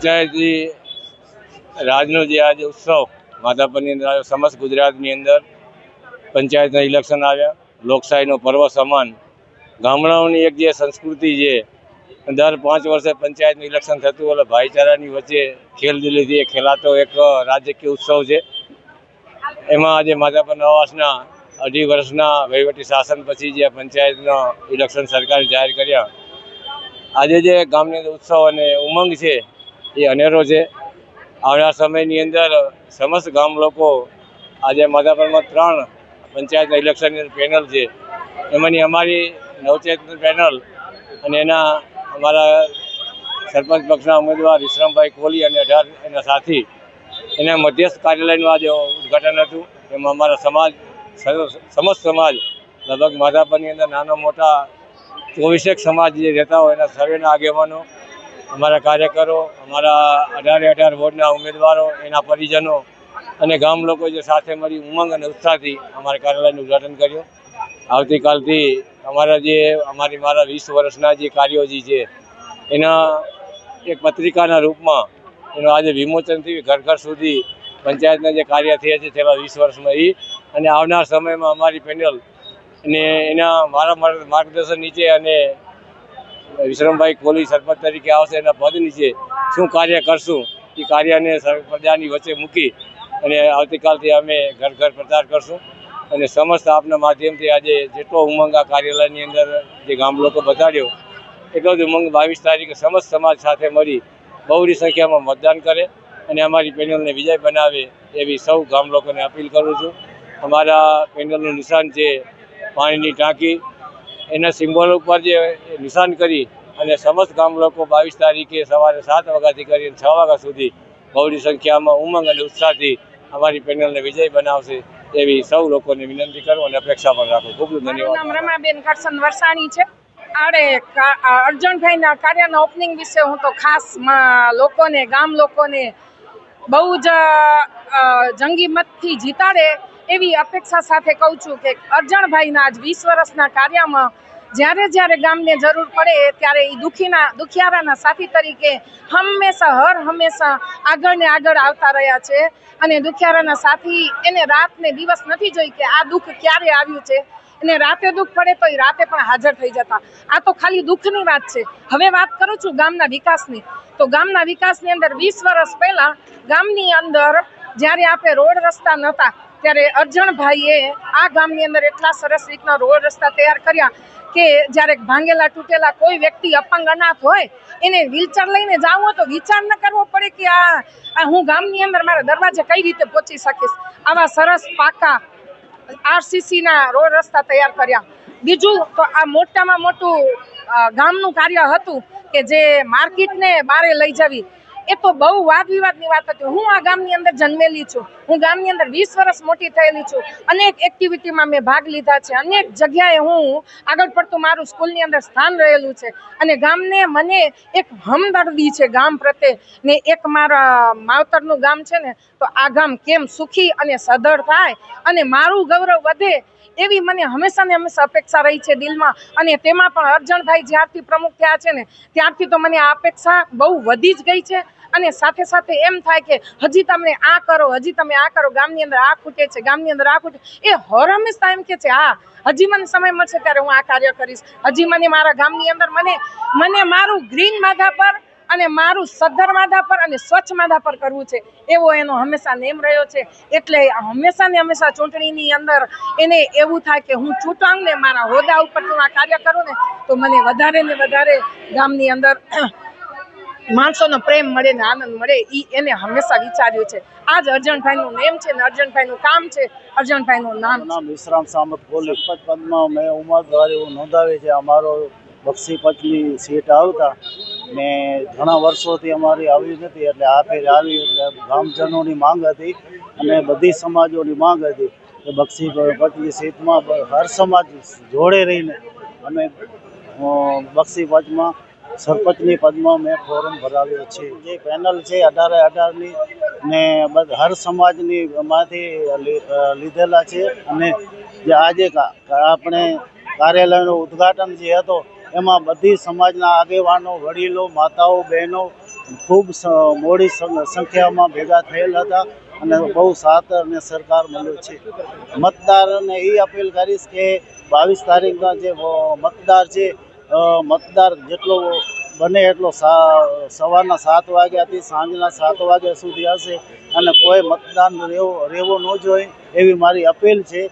પંચાયતી રાજનો જે આજે ઉત્સવ માધાપરની અંદર આવ્યો, સમસ્ત ગુજરાતની અંદર પંચાયતના ઇલેક્શન આવ્યા. લોકશાહીનો પર્વ સમાન. ગામડાઓની એક જે સંસ્કૃતિ છે, દર પાંચ વર્ષે પંચાયતનું ઇલેક્શન થતું એટલે ભાઈચારાની વચ્ચે ખેલદિલીથી એ ખેલાતો એક રાજકીય ઉત્સવ છે. એમાં આજે માધાપર નવાસના અઢી વર્ષના વહીવટી શાસન પછી જે પંચાયતનો ઇલેક્શન સરકારે જાહેર કર્યા. આજે જે ગામની ઉત્સવ અને ઉમંગ છે એ અનેરો છે. આવનાર સમયની અંદર સમસ્ત ગામ લોકો આજે માધાપરમાં ત્રણ પંચાયતના ઇલેક્શનની પેનલ છે. એમાંની અમારી નવચેતની પેનલ અને એના અમારા સરપંચ પક્ષના ઉમેદવાર વિશ્રામભાઈ કોહલી અને અઢાર એના સાથી એના મધ્યસ્થ કાર્યાલયનું આજે ઉદ્ઘાટન હતું. એમાં અમારા સમાજ સમસ્ત સમાજ, લગભગ માધાપરની અંદર નાના મોટા ચોવીસેક સમાજ જે રહેતા હોય એના સર્વેના આગેવાનો અમારા કાર્યકરો, અમારા અઢારે અઢાર વોર્ડના ઉમેદવારો, એના પરિજનો અને ગામ લોકો જે સાથે મળી ઉમંગ અને ઉત્સાહથી અમારા કાર્યાલયનું ઉદ્ઘાટન કર્યું. આવતીકાલથી અમારા જે, અમારી મારા વીસ વર્ષના જે કાર્યો જે છે, એના એક પત્રિકાના રૂપમાં એનો આજે વિમોચન થયું. ઘર ઘર સુધી પંચાયતના જે કાર્ય થયા છે છેલ્લા વીસ વર્ષમાં એ અને આવનાર સમયમાં અમારી પેનલ અને એના મારા માર્ગદર્શન નીચે અને વિશ્રમભાઈ કોહલી સરપંચ તરીકે આવશે એના પદ નીચે શું કાર્ય કરશું? એ કાર્યને પ્રજાની વચ્ચે મૂકી અને આવતીકાલથી અમે ઘર ઘર પ્રચાર કરશું. અને સમસ્ત આપના માધ્યમથી આજે જેટલો ઉમંગ આ કાર્યાલયની અંદર જે ગામ લોકો બતાડ્યો એટલો જ ઉમંગ બાવીસ તારીખે સમસ્ત સમાજ સાથે મળી બહુની સંખ્યામાં મતદાન કરે અને અમારી પેનલને વિજય બનાવે એવી સૌ ગામ લોકોને અપીલ કરું છું. અમારા પેનલનું નિશાન છે પાણીની ટાંકી એના સિમ્બોલ ઉપર જે નિશાન કરી અને સમસ્ત ગામ લોકો બાવીસ તારીખે સવારે સાત વાગ્યાથી કરીને છ વાગ્યા સુધી બહુની સંખ્યામાં ઉમંગ અને ઉત્સાહથી અમારી પેનલને વિજય બનાવશે એવી સૌ લોકોને વિનંતી કરું અને અપેક્ષા પણ રાખું. ખૂબ ખૂબ ધન્યવાદ. રમાબેન વરસાણી છે. આડે અર્જુનભાઈના કાર્યના ઓપનિંગ વિશે હું તો ખાસ લોકોને ગામ લોકોને બહુ જ જંગી મતથી જીતાડે એવી અપેક્ષા સાથે કહું છું કે અરજણભાઈના આજ વીસ વર્ષના કાર્યમાં જ્યારે જ્યારે ગામને જરૂર પડે ત્યારે એ દુખીના, દુખિયારાના સાથી તરીકે હંમેશા, હર હંમેશા આગળ ને આગળ આવતા રહ્યા છે. અને દુખિયારાના સાથી એને રાત ને દિવસ નથી જોઈ કે આ દુઃખ ક્યારે આવ્યું છે. અને રાતે દુઃખ પડે તો એ રાતે પણ હાજર થઈ જતા. આ તો ખાલી દુઃખની વાત છે. હવે વાત કરું છું ગામના વિકાસની. તો ગામના વિકાસની અંદર વીસ વર્ષ પહેલા ગામની અંદર જ્યારે આપણે રોડ રસ્તા નહોતા ત્યારે અર્જણભાઈએ આ ગામની અંદર એટલા સરસ રીતના રોડ રસ્તા તૈયાર કર્યા કે જ્યારે ભાંગેલા તૂટેલા કોઈ વ્યક્તિ અપંગ અનાથ હોય, એને વ્હીલચેર લઈને જવું હોય તો વિચાર ન કરવો પડે કે આ હું ગામની અંદર મારા દરવાજે કઈ રીતે પહોંચી શકીશ? આવા સરસ પાકા આરસીસીના રોડ રસ્તા તૈયાર કર્યા. બીજું તો આ મોટામાં મોટું ગામનું કાર્ય હતું કે જે માર્કેટને બારે લઈ જવી. એ તો બહુ વાદ વિવાદની વાત હતી. હું આ ગામની અંદર જન્મેલી છું. હું ગામની અંદર વીસ વર્ષ મોટી થયેલી છું. અનેક એક્ટિવિટીમાં મેં ભાગ લીધા છે. અનેક જગ્યાએ હું આગળ પડતું મારું સ્કૂલની અંદર સ્થાન રહેલું છે. અને ગામને મને એક હમદર્દી છે ગામ પ્રત્યે. ને એક મારા માવતરનું ગામ છે ને, તો આ ગામ કેમ સુખી અને સધળ થાય? અને મારું ગૌરવ વધે એવી મને હંમેશા ને હંમેશા અપેક્ષા રહી છે દિલમાં. અને તેમાં પણ અર્જણભાઈ જ્યારથી પ્રમુખ થયા છે ને, ત્યારથી તો મને આ અપેક્ષા બહુ વધી જ ગઈ છે. અને સાથે સાથે એમ થાય કે હજી તમે આ કરો, હજી તમે આ કરો, ગામની અંદર આ ખૂટે છે, ગામની અંદર આ ખૂટે એ હર હંમેશા એમ કે છે, હા, હજી મને સમય મળશે ત્યારે હું આ કાર્ય કરીશ. હજી મને મારા ગામની અંદર મને મને મારું ગ્રીન માધા પર અને મારું સદ્ધર માધા પર અને સ્વચ્છ માધા પર કરવું છે. એવો એનો હંમેશા નેમ રહ્યો છે. એટલે હંમેશા ને હંમેશા ચૂંટણીની અંદર એને એવું થાય કે હું ચૂંટાઉં ને મારા હોદ્દા ઉપર હું આ કાર્ય કરું ને, તો મને વધારે ને વધારે ગામની અંદર માણસોનો પ્રેમ મળે ને આનંદ મળે એ એને હંમેશા વિચાર્યું છે. આજ અર્જનભાઈનું નેમ છે ને અર્જનભાઈનું કામ છે અર્જનભાઈનું નામ નામ વિશ્રામ સામત બોલે પદમાં મેં ઉમેદવારી નોંધાવી છે, અમારો બક્ષી પચની સીટ આવતા. ને ઘણા વર્ષોથી અમારી આવી નથી, એટલે આ ફેર આવી, એટલે ગામજનોની માંગ હતી અને બધી સમાજોની માંગ હતી કે બક્ષી પચની સીટમાં હર સમાજ જોડે રહીને અમે બક્ષી પચમાં સરપંચની પદમાં મેં ફોરમ ભરાવ્યો છે. જે પેનલ છે, અઢારે અઢારની ને હર સમાજની માંથી લીધેલા છે. અને જે આજે આપણે કાર્યાલયનું ઉદ્ઘાટન જે હતો, એમાં બધી સમાજના આગેવાનો, વડીલો, માતાઓ, બહેનો ખૂબ મોડી સંખ્યામાં ભેગા થયેલ હતા અને બહુ સાથ અને સરકાર મળ્યો છે. મતદારને એ અપીલ કરીશ કે બાવીસ તારીખના જે મતદાર છે મતદાર જેટલો બને એટલો સવારના સાત વાગ્યાથી સાંજના સાત વાગ્યા સુધી હશે. અને કોઈ મતદાન રહેવો રહેવો ન જોઈએ એવી મારી અપીલ છે.